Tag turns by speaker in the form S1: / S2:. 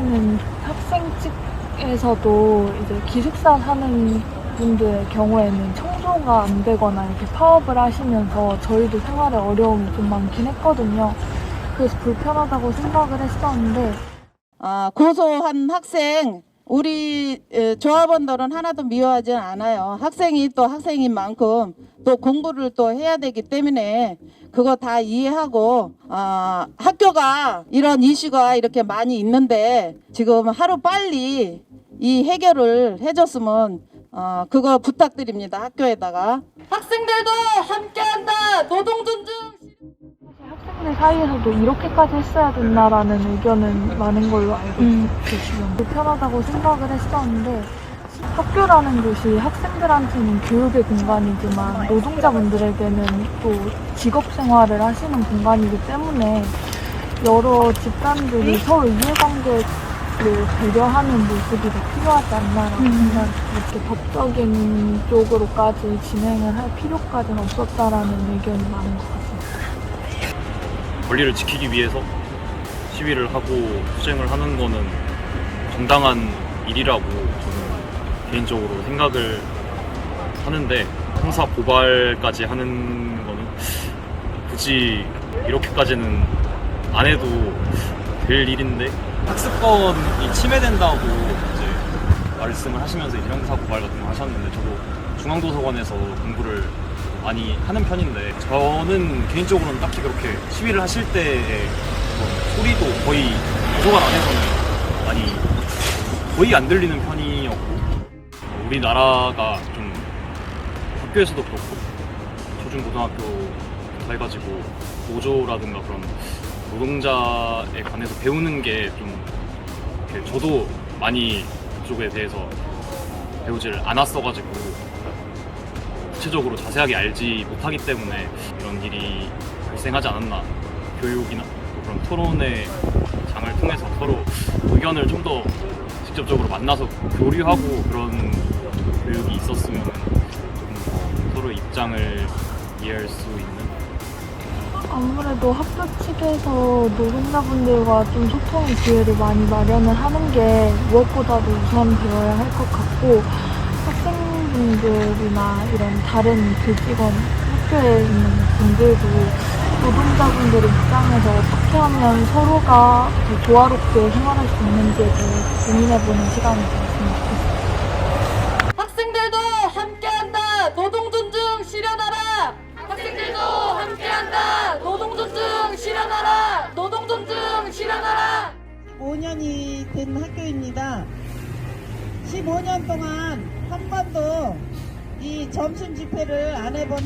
S1: 최근에는 학생 측에서도 이제 기숙사 사는 분들의 경우에는 청소가 안 되거나 이렇게 파업을 하시면서 저희도 생활에 어려움이 좀 많긴 했거든요. 그래서 불편하다고 생각을 했었는데
S2: 아, 고소한 학생 우리 에, 조합원들은 하나도 미워하지 않아요. 학생이 또 학생인 만큼 또 공부를 또 해야 되기 때문에 그거 다 이해하고 아, 학교가 이런 이슈가 이렇게 많이 있는데 지금 하루 빨리 이 해결을 해줬으면 어, 그거 부탁드립니다. 학교에다가 학생들도 함께한다. 노동 존중.
S1: 학생들 사이에서도 이렇게까지 했어야 된다라는 의견은 많은 걸로 알고 계시면 불편하다고 생각을 했었는데 학교라는 곳이 학생들한테는 교육의 공간이지만 노동자분들에게는 또 직업 생활을 하시는 공간이기 때문에 여러 집단들이 서로 이해관계를 배려하는 모습이 더 필요하지 않나라고 생각이 이렇게 법적인 쪽으로까지 진행을 할 필요까지는 없었다라는 의견이 많은 것 같습니다.
S3: 권리를 지키기 위해서 시위를 하고 투쟁을 하는 거는 정당한 일이라고 저는 개인적으로 생각을 하는데 형사 고발까지 하는 거는 굳이 이렇게까지는 안 해도 될 일인데 학습권이 침해된다고 이제 말씀을 하시면서 이제 형사 고발 같은 거 하셨는데 저도 중앙도서관에서 공부를 많이 하는 편인데 저는 개인적으로는 딱히 그렇게 시위를 하실 때의 어떤 소리도 거의 도서관 안에서는 많이 거의 안 들리는 편이었고 우리나라가 좀 학교에서도 그렇고 초중고등학교 해가지고 노조라든가 그런 노동자에 관해서 배우는 게 좀 저도 많이 그쪽에 대해서 배우질 않았어가지고 구체적으로 자세하게 알지 못하기 때문에 이런 일이 발생하지 않았나. 교육이나 또 그런 토론의 장을 통해서 서로 의견을 좀 더 직접적으로 만나서 교류하고 그런 교육이 있었으면 좀 서로 입장을 이해할 수 있는.
S1: 아무래도 학교 측에서 노동자분들과 좀 소통의 기회를 많이 마련을 하는 게 무엇보다도 우선 되어야 할 것 같고 분들이나 이런 다른 교직원 학교에 있는 분들도 노동자분들 입장에서 어떻게 하면 서로가 더 조화롭게 생활할 수 있는지에 대해 고민해보는 시간이 되었으면 좋겠습니다.
S2: 학생들도 함께한다. 노동 존중 실현하라. 학생들도 함께한다. 노동 존중 실현하라. 노동 존중 실현하라. 5년이 된 학교입니다. 15년 동안 한 번도 이 점심 집회를 안 해본